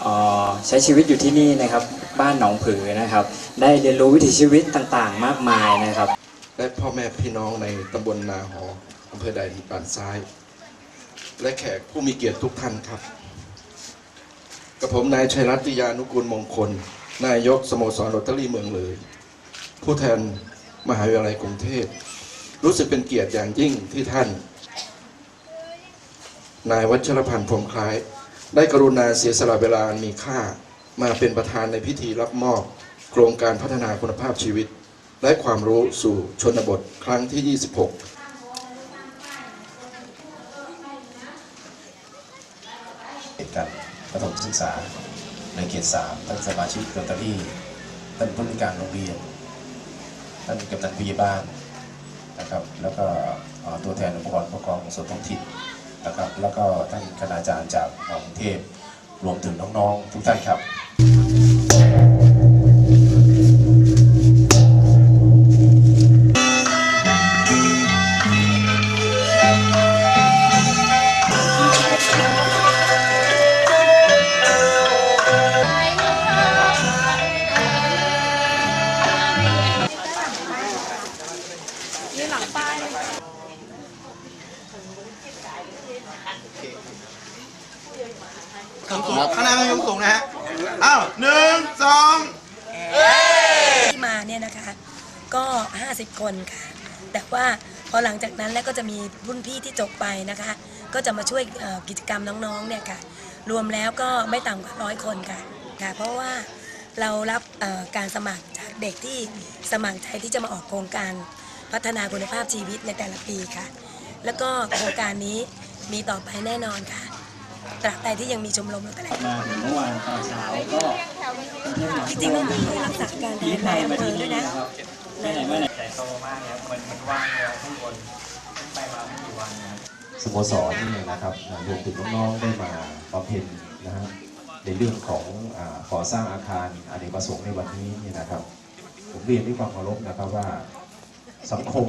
เอ่อใช้ชีวิตอยู่ที่นี่นะครับบ้านหนองผือนะครับ ได้เรียนรู้วิถีชีวิตต่างๆ มากมายนะครับ และพ่อแม่พี่น้องในตำบลนาหออำเภอใดด่านซ้าย และแขกผู้มีเกียรติทุกท่านครับกับผมนายชัยรัตติยานุกูลมงคล นายกสโมสรโรตารี่เมืองเลย ผู้แทนมหาวิทยาลัยกรุงเทพ รู้สึกเป็นเกียรติอย่างยิ่งที่ท่าน นายวัชรพันธ์พรมคล้าย ได้กรุณาเสียสละเวลามีค่า มาเป็นประธานในพิธีรับมอบโครงการพัฒนาคุณภาพชีวิต และความรู้สู่ชนบทครั้งที่ 26เอกกันประถมศึกษาในเขตสามท่านสมาชิกโรตารี่ ท่านผู้ในการโรงเรียน ท่านกำนันผู้ใหญ่บ้าน นะครับ แล้วก็ตัวแทนองค์กรปกครองส่วนท้องถิ่นนะครับ แล้วก็ท่านคณาจารย์จากมอกรุงเทพรวมถึงน้องๆทุกท่านครับ สูงสูงข้างหน้าไม่ยกสูงนะฮะ อ้าวหนึ่งสองที่มาเนี่ยนะคะก็ 50 คนค่ะ แต่ว่าพอหลังจากนั้นแล้วก็จะมีรุ่นพี่ที่จบไปนะคะ ก็จะมาช่วยกิจกรรมน้องๆเนี่ยค่ะ รวมแล้วก็ไม่ต่ำกว่าร้อยคนค่ะค่ะ เพราะว่าเรารับการสมัครจากเด็กที่สมัครใจที่จะมาออกโครงการ พัฒนาคุณภาพชีวิตในแต่ละปีค่ะ แล้วก็โครงการนี้มีต่อไปแน่นอนค่ะตราบใดที่ยังมีชมรมเราแต่ละมาถึงเมื่อวานตอนเช้าก็กรุงเทพมหานจคริงๆรต้องมีรักษาการพีแททนในนายมาอำเภที่อด้วยนี่นะนะครับไม่ไหนไม่ไหนใหญ่โตมากนะครับมันมันว่างแล้วข้างบนขึ้นไปมาไม่กี่วันนะครับสโมสรนี่นะครับรวมถึงน้องๆได้มาบำเพ็ญนะฮะในเรื่องของอาก่อสร้างอาคารอเนกประสงค์ในวันนี้เนี่ยนะครับ ผมเรียนด้วยความเคารพนะครับว่า สังคม